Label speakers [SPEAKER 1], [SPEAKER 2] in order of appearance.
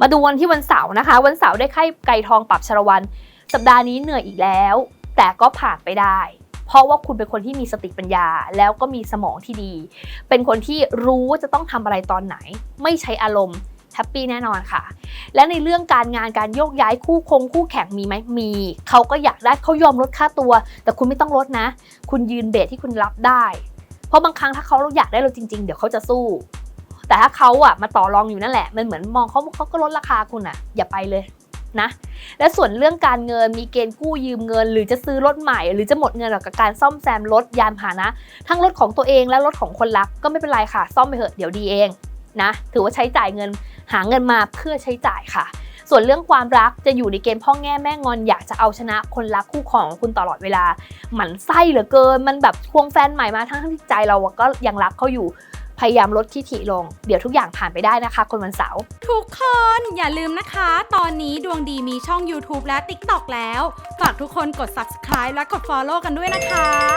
[SPEAKER 1] มาดูวันที่วันเสาร์นะคะ วันเสาร์ได้ไข่ไก่ทองปรับชรวัน สัปดาห์นี้เหนื่อยอีกแล้ว แต่ก็ผ่านไปได้ เพราะว่าคุณเป็นคนที่มีสติปัญญา แล้วก็มีสมองที่ดี เป็นคนที่รู้ว่าจะต้องทำอะไรตอนไหน ไม่ใช้อารมณ์แฮปปี้แน่นอนค่ะ และในเรื่องการงานการโยกย้ายคู่คงคู่แข่งมีไหมมี เขาก็อยากได้เขายอมลดค่าตัว แต่คุณไม่ต้องลดนะ คุณยืนเบสที่คุณรับได้ เพราะบางครั้งถ้าเขาอยากได้เราจริง ๆ เดี๋ยวเขาจะสู้ แต่ถ้าเขาอะมาต่อรองอยู่นั่นแหละ มันเหมือนมองเขาเขาก็ลดราคาคุณอะอย่าไปเลยนะ และส่วนเรื่องการเงินมีเกณฑ์กู้ยืมเงิน หรือจะซื้อรถใหม่ หรือจะหมดเงินกับการซ่อมแซมรถยานพาหนะ ทั้งรถของตัวเองและรถของคนรักก็ไม่เป็นไรค่ะ ซ่อมไปเถอะเดี๋ยวดีเองนะถือว่าใช้จ่ายเงินหาเงินมาเพื่อใช้จ่ายค่ะ ส่วนเรื่องความรักจะอยู่ในเกณฑ์พ่อแง่แม่งอนอยากจะเอาชนะคนรักคู่ของคุณตลอดเวลาหมันไส้เหลือเกิน มันแบบควงแฟนใหม่มาทั้งที่ใจเราก็ยังรักเขาอยู่ พยายามลดที่ถิลง เดี๋ยวทุกอย่างผ่านไปได้นะคะ คนวันเสาร์
[SPEAKER 2] ทุกคนอย่าลืมนะคะ ตอนนี้ดวงดีมีช่อง YouTube และ TikTok แล้ว ฝากทุกคนกด subscribe และกด follow กันด้วยนะคะ